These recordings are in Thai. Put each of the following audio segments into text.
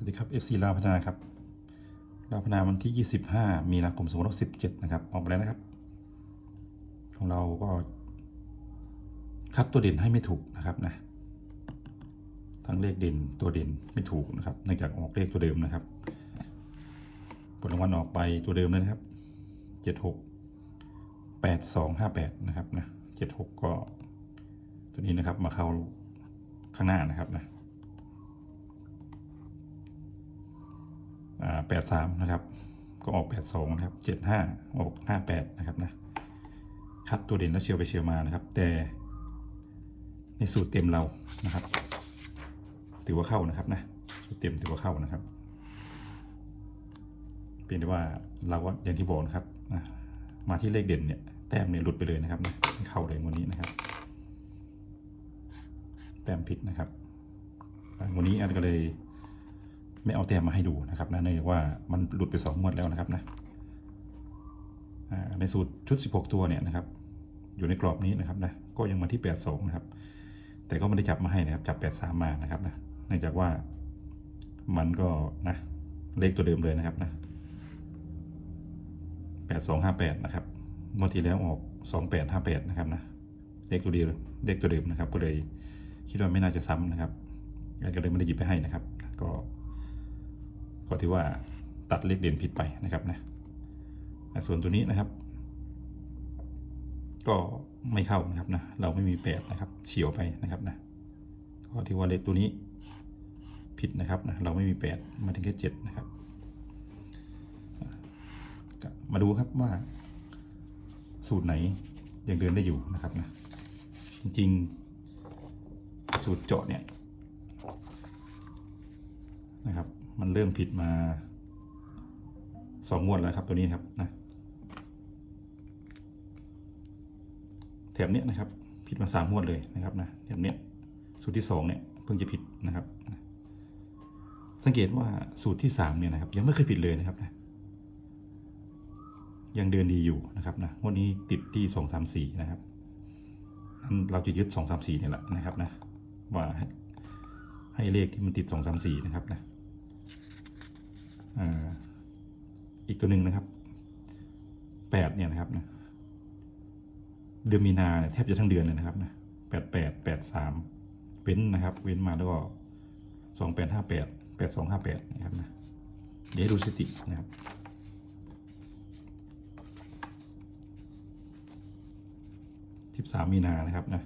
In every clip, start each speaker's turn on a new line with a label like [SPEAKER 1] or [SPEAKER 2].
[SPEAKER 1] สวัสดีครับ FC ลาวพนาครับลาวพนาวันที่ 25 มีนาคม2517 นะครับ ออกมาแล้วนะครับ ของเราก็คัดตัวเด่นให้ไม่ถูกนะครับนะทั้งเลขเด่นตัวเด่นไม่ถูกนะครับเนื่องจากออกเลขตัวเดิมนะครับผลรางวัลออกไปตัวเดิมเลยนะครับ 76 8258 นะครับนะ76 ก็ตัวนี้นะครับมาเข้าข้างหน้านะครับนะ แปดสามนะครับ ก็ออกแปดสองนะครับเจ็ดห้าออกห้าแปดนะครับนะคัดตัวเด่นแล้วเชียวไปเชียวมานะครับ แต่ในสูตรเต็มเรานะครับ ถือว่าเข้านะครับนะสูตรเต็มถือว่าเข้านะครับเพียงแต่ว่าเราก็อย่างที่บอกนะครับมาที่เลขเด่นเนี่ยแต้มเนี่ยหลุดไปเลยนะครับนะไม่เข้าเลยวันนี้นะครับแต้มผิดนะครับวันนี้อันก็เลย ไม่เอาแต้มมาให้ดูนะครับนะเนื่องจากว่ามันหลุดไปสองวดแล้วนะครับนะในสูตรชุด 16 ตัวเนี่ยนะครับ อยู่ในกรอบนี้นะครับนะก็ยังมาที่ 82 นะครับ แต่ก็ไม่ได้จับมาให้นะครับจับ 83 มานะครับนะเนื่องจากว่ามันก็นะเลขตัวเดิมเลยนะครับนะ8258 นะครับงวดที่แล้วออก 2858 นะครับนะเลขตัวเดียวเลขตัวเดิมนะครับ ก็เลยคิดว่าไม่น่าจะซ้ำนะครับก็เลยไม่ได้หยิบไปให้นะครับ ก็ ก็ถือว่าตัดเลขเด่นผิดไปนะครับนะส่วนตัวนี้นะครับ ก็ไม่เข้านะครับนะเราไม่มีแปดนะครับเฉียวไปนะครับนะก็ถือว่าเลขตัวนี้ผิดนะครับนะเราไม่มีแปดมาถึงแค่เจ็ดนะครับมาดูครับว่าสูตรไหนยังเดินได้อยู่นะครับนะจริงๆ สูตรเจาะเนี่ยนะครับ มันเริ่มผิดมาสองงวดแล้วครับตัวนี้ครับนะแถบเนี้ยนะครับ ผิดมาสามงวดเลยนะครับนะแถบเนี้ยสูตรที่สองเนี่ยเพิ่งจะผิดนะครับ สังเกตว่าสูตรที่สามเนี่ยนะครับ ยังไม่เคยผิดเลยนะครับนะยังเดินดีอยู่นะครับนะงวดนี้ติดที่สองสามสี่นะครับนั้นเราจะยึดสองสามสี่เนี่ยแหละนะครับนะว่าให้เลขที่มันติดสองสามสี่นะครับนะ อีกตัวหนึ่งนะครับแปดเนี่ยนะครับนะเดือนมีนาเนี่ยแทบจะทั้งเดือนเลยนะครับนะแปดแปดแปดสามเว้นนะครับ เว้นมาแล้วก็สองแปดห้าแปดแปดสองห้าแปดนะครับนะเดี๋ยวให้ดูสตินะครับสิบสามมีนานะครับนะ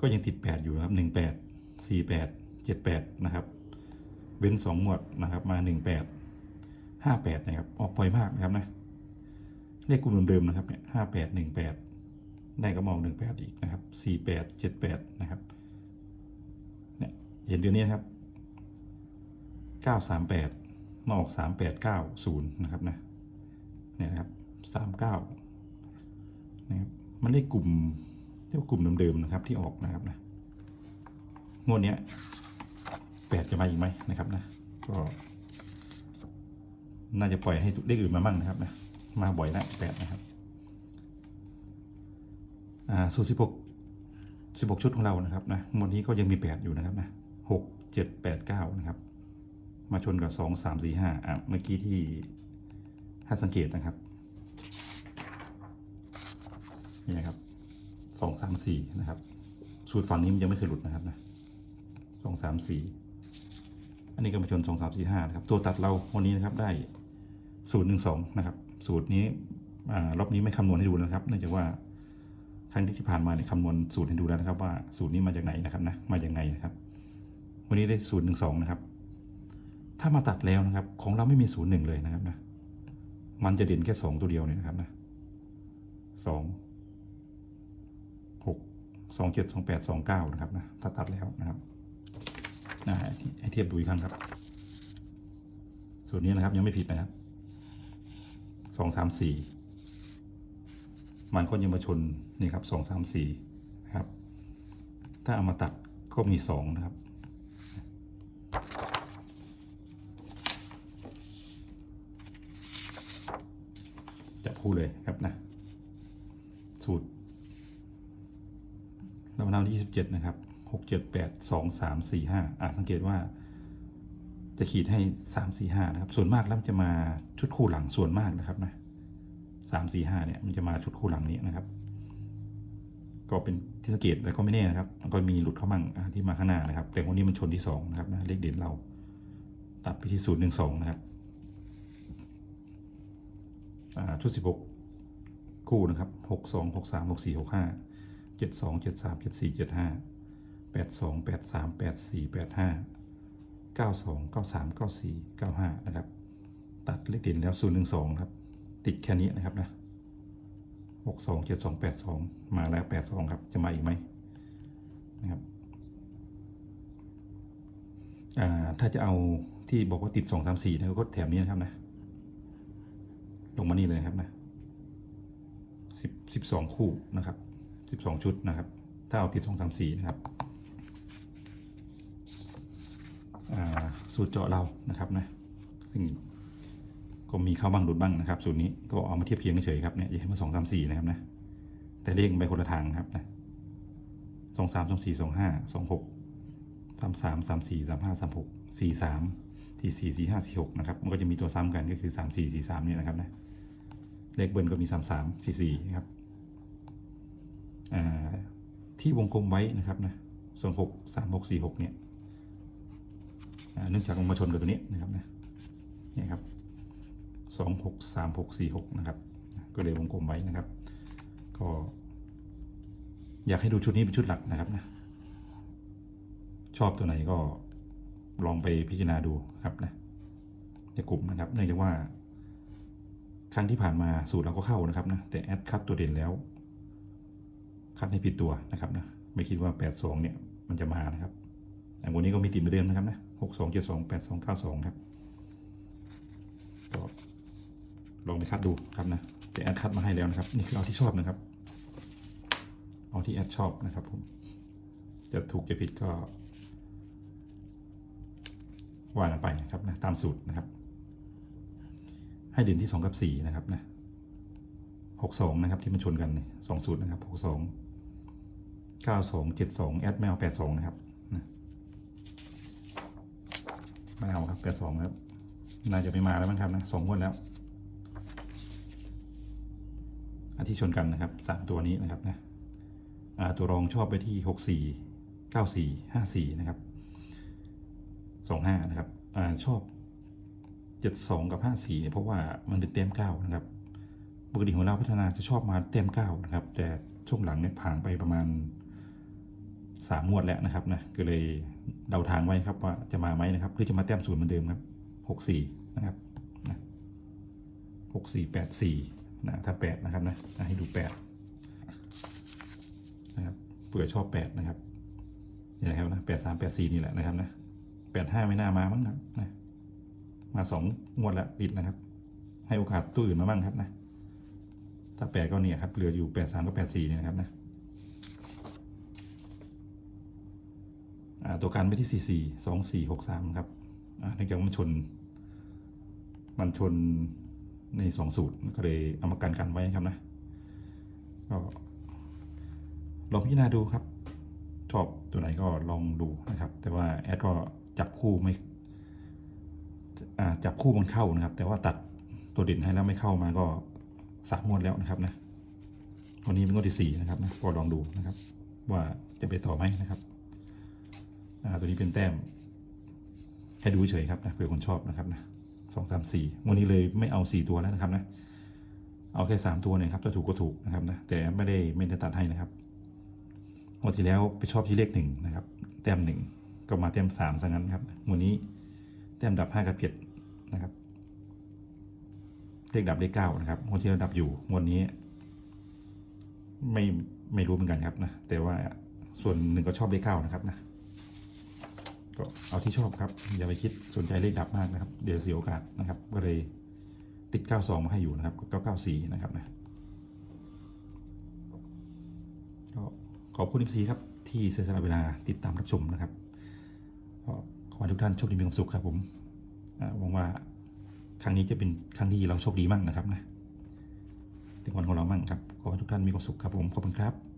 [SPEAKER 1] ก็ยังติดแปดอยู่นะครับหนึ่งแปดสี่แปดเจ็ดแปดนะครับ ว้นสองหมวดนะครับ มาหนึ่งแปดห้าแปดนะครับ ออกบ่อยมากนะครับนะเลขกลุ่มเดิมๆนะครับเนี่ยห้าแปดหนึ่งแปดได้ก็มองหนึ่งแปดอีกนะครับสี่แปดเจ็ดแปดนะครับเนี่ยเห็นเดือนนี้นะครับเก้าสามแปดมาออกสามแปดเก้าศูนย์นะครับนะเนี่ยนะครับสามเก้านะครับมันได้กลุ่มเรียกว่ากลุ่มเดิมๆนะครับที่ออกนะครับนะงวดเนี้ย แปดจะมาอีกไหมนะครับนะก็น่าจะปล่อยให้เลขอื่นมามั่งนะครับนะมาบ่อยแล้วแปดนะครับอ่าสูตรสิบหกสิบหกชุดของเรานะครับนะงวดนี้ก็ยังมีแปดอยู่นะครับนะหกเจ็ดแปดเก้านะครับมาชนกับสองสามสี่ห้าอะเมื่อกี้ที่ท่านสังเกตนะครับนี่นะครับสองสามสี่นะครับสูตรฝั่งนี้มันยังไม่เคยหลุดนะครับนะสองสามสี่ อันนี้ก็มาชนสองสามสี่ห้านะครับ ตัวตัดเราวันนี้นะครับได้สูตรหนึ่งสองนะครับ สูตรนี้รอบนี้ไม่คำนวณให้ดูนะครับ เนื่องจากว่าครั้งที่ผ่านมาเนี่ยคำนวณสูตรให้ดูแล้วนะครับ ว่าสูตรนี้มาจากไหนนะครับนะ มาจากไงนะครับ วันนี้ได้สูตรหนึ่งสองนะครับ ถ้ามาตัดแล้วนะครับ ของเราไม่มีศูนย์หนึ่งเลยนะครับนะ มันจะเด่นแค่สองตัวเดียวเนี่ยนะครับนะสองหกสองเจ็ดสองแปดสองเก้านะครับนะ ถ้าตัดแล้วนะครับ นะให้เทียบดูอีกครั้งครับ ส่วนนี้นะครับยังไม่ผิดนะครับสองสามสี่มันก็ยังมาชนนี่ครับสองสามสี่นะครับ ถ้าเอามาตัดก็มีสองนะครับจะพูดเลยครับนะ สูตรลำดับที่27นะครับ 6 7 8 2 3 4 5อะสังเกตว่า จะขีดให้สามสี่ห้านะครับ ส่วนมากแล้วมันจะมาชุดคู่หลังส่วนมากนะครับนะสามสี่ห้าเนี่ยมันจะมาชุดคู่หลังนี้นะครับ ก็เป็นที่สังเกตแล้วก็ไม่แน่นะครับ มันก็มีหลุดเข้ามั่งอ่าที่มาข้างหน้านะครับ แต่วันนี้มันชนที่สองนะครับนะเลขเด่นเราตัดไปที่ศูนย์หนึ่งสองนะครับชุดสิบหกคู่นะครับหกสองหกสามหกสี่หกห้าเจ็ดสองเจ็ดสามเจ็ดสี่เจ็ดห้า แปดสองแปดสามแปดสี่แปดห้าเก้าสองเก้าสามเก้าสี่เก้าห้านะครับ ตัดเลขเด่นแล้วศูนย์หนึ่งสองครับ ติดแค่นี้นะครับนะหกสองเจ็ดสองแปดสองมาแล้วแปดสองครับ จะมาอีกไหมนะครับถ้าจะเอาที่บอกว่าติดสองสามสี่นะก็แถบนี้นะครับนะ ลงมานี่เลยนะครับนะสิบสิบสองคู่นะครับสิบสองชุดนะครับ ถ้าเอาติดสองสามสี่นะครับอ่า สูตรเจาะเรานะครับนะซึ่งก็มีเข้าบ้างหลุดบ้างนะครับ สูตรนี้ก็เอามาเทียบเคียงเฉยครับเนี่ยอย่าให้มาสองสามสี่นะครับนะแต่เลขไปคนละทางครับนะสองสามสองสี่สองห้าสองหกสามสามสามสี่สามห้าสามหกสี่สามสี่สี่สี่ห้าสี่หกนะครับมันก็จะมีตัวซ้ำกันก็คือสามสี่สี่สามเนี่ยนะครับนะเลขเบิลก็มีสามสามสี่สี่นะครับอ่าที่วงกลมไว้นะครับนะส่วนหกสามหกสี่หกเนี่ย เนื่องจากมันมาชนกับตัวนี้นะครับนะนี่ครับสองหกสามหกสี่หกนะครับ ก็เลยวงกลมไว้นะครับ ก็ อยากให้ดูชุดนี้เป็นชุดหลักนะครับนะชอบตัวไหนก็ลองไปพิจารณาดูครับนะในกลุ่มนะครับเนื่องจากว่า ครั้งที่ผ่านมาสูตรเราก็เข้านะครับนะแต่แอดคัดตัวเด่นแล้ว คัดให้ผิดตัวนะครับนะไม่คิดว่า 82 เนี่ยมันจะมานะครับแต่วันนี้ก็มีติดเหมือนเดิมนะครับนะ 62 72 82 92ครับก็ลองไปคัดดูครับนะแต่แอดคัดมาให้แล้วนะครับ นี่คือเอาที่ชอบนะครับ เอาที่แอดชอบนะครับผมจะถูกจะผิดก็ว่ากันไปนะครับนะตามสูตรนะครับ ให้เด่นที่2กับ4นะครับนะ62นะครับที่มันชนกันสองสูตรนะครับ62 92 72แอดแมว82นะครับนะ ไม่เอาครับ82ครับ น่าจะไม่มาแล้วมั้งครับนะสองงวดแล้วอันที่ชนกันนะครับสามตัวนี้นะครับนะตัวรองชอบไปที่64 94 54นะครับสองห้านะครับอชอบเจ็ดสองกับห้าสี่เนี่ยเพราะว่ามันเป็นเต็มเก้านะครับปกติของเราพัฒนาจะชอบมาเต็มเก้านะครับ แต่ช่วงหลังเนี่ยผ่านไปประมาณ สามงวดแล้วนะครับนะก็เลยเดาทางไว้ครับว่าจะมาไหมนะครับหรือจะมาแต้มศูนย์เหมือนเดิมครับหกสี่นะครับนะหกสี่แปดสี่นะถ้าแปดนะครับนะให้ดูแปดนะครับเผื่อชอบแปดนะครับนี่แหละครับนะแปดสามแปดสี่นี่แหละนะครับนะแปดห้าไม่น่ามามั้งครับนะมาสองงวดแล้วติดนะครับ ให้โอกาสตัวอื่นมาบ้างครับนะถ้าแปดก็เนี่ยครับเหลืออยู่แปดสามกับแปดสี่เนี่ยนะครับนะอ่า ตัวการไปที่สี่สี่สองสี่หกสามครับเนื่องจากมันชน มันชนในสองสูตร ก็เลยเอามากันกันไว้ครับนะก็ลองพิจารณาดูครับ ชอบตัวไหนก็ลองดูนะครับ แต่ว่าแอดก็จับคู่ไม่จับคู่มันเข้านะครับ แต่ว่าตัดตัวเด่นให้แล้วไม่เข้ามาก็สามงวดแล้วนะครับนะวันนี้เป็นงวดที่สี่นะครับนะก็ลองดูนะครับ ว่าจะไปต่อไหมนะครับ ตัวนี้เป็นแต้มให้ดูเฉยครับนะเผื่อคนชอบนะครับนะสองสามสี่วันนี้เลยไม่เอาสี่ตัวแล้วนะครับนะเอาแค่สามตัวเนี่ยครับถ้าถูกก็ถูกนะครับนะแต่ไม่ได้ไม่ได้ตัดให้นะครับงวดที่แล้วไปชอบที่เลขหนึ่งนะครับแต้มหนึ่งก็มาแต้มสามซะงั้นครับวดนี้แต้มดับห้ากับเจ็ดนะครับเลขดับเลขเก้านะครับงวดที่เราดับอยู่งวดนี้ ไม่ไม่รู้เหมือนกันครับนะแต่ว่าส่วนหนึ่งก็ชอบเลขเก้านะครับนะ ก็เอาที่ชอบครับ อย่าไปคิดสนใจเลขดับมากนะครับ เดี๋ยวเสียโอกาสนะครับ ก็เลยติด 92 มาให้อยู่นะครับก็994 นะครับนะก็ขอบคุณทีครับ ที่เสียสละเวลาติดตามรับชมนะครับก็ขอให้ทุกท่านโชคดีมีความสุขครับผมหวังว่าครั้งนี้จะเป็นครั้งที่เราโชคดีมั่งนะครับนะถึงวันของเรามั่งครับ ขอให้ทุกท่านมีความสุขครับผม ขอบคุณครับ